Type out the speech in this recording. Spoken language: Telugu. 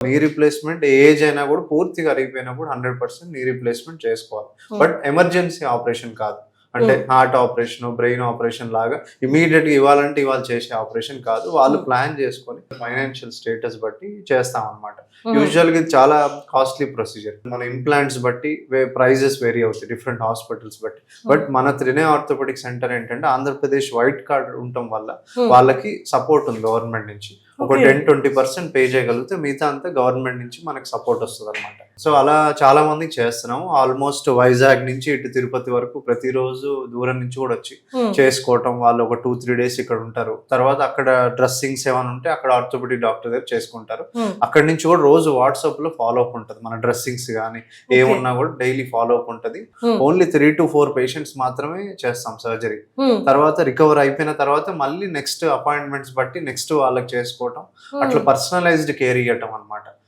నీ రిప్లేస్మెంట్ ఏజ్ అయినా కూడా పూర్తిగా అరిగిపోయినప్పుడు హండ్రెడ్ పర్సెంట్ నీ రిప్లేస్మెంట్ చేసుకోవాలి. బట్ ఎమర్జెన్సీ ఆపరేషన్ కాదు. అంటే Hmm. Heart operation brain operation లాగా ఇమీడియట్గా ఇవ్వాలంటే ఇవాళ చేసే ఆపరేషన్ కాదు. వాళ్ళు Hmm. ప్లాన్ చేసుకొని ఫైనాన్షియల్ స్టేటస్ బట్టి చేస్తాం అనమాట Hmm. యూజువల్గా ఇది చాలా కాస్ట్లీ ప్రొసీజర్ మన ఇంప్లాంట్స్ బట్టి ప్రైజెస్ వేరీ అవుతాయి. డిఫరెంట్ హాస్పిటల్స్ బట్టి. బట్ మన త్రినే ఆర్థోపెడిక్ సెంటర్ ఏంటంటే ఆంధ్రప్రదేశ్ వైట్ కార్డ్ ఉండటం వల్ల Hmm. వాళ్ళకి సపోర్ట్ ఉంది గవర్నమెంట్ నుంచి. ఒక. టెన్ ట్వంటీ పర్సెంట్ పే చేయగలిగితే మిగతా అంతా గవర్నమెంట్ నుంచి మనకి సపోర్ట్ వస్తుంది అనమాట సో అలా చాలా మందికి చేస్తున్నాము ఆల్మోస్ట్ వైజాగ్ నుంచి ఇటు తిరుపతి వరకు ప్రతిరోజు దూరం నుంచి కూడా వచ్చి Hmm. చేసుకోవటం వాళ్ళు ఒక టూ త్రీ డేస్ ఇక్కడ ఉంటారు తర్వాత అక్కడ డ్రెస్సింగ్స్ ఏమైనా ఉంటే అక్కడ ఆర్థోపెడిక్ డాక్టర్ దగ్గర చేసుకుంటారు Hmm. అక్కడి నుంచి కూడా రోజు వాట్సాప్లో ఫాలో అప్ ఉంటుంది మన డ్రెస్సింగ్స్ కానీ ఏమున్నా కూడా డైలీ ఫాలో అప్ ఉంటుంది. Only three to four patients మాత్రమే చేస్తాం సర్జరీ Hmm. తర్వాత రికవర్ అయిపోయిన తర్వాత మళ్ళీ నెక్స్ట్ అపాయింట్మెంట్స్ బట్టి నెక్స్ట్ వాళ్ళకి చేసుకోవటం. అట్లా పర్సనలైజ్డ్ కేర్ ఇవ్వటం అనమాట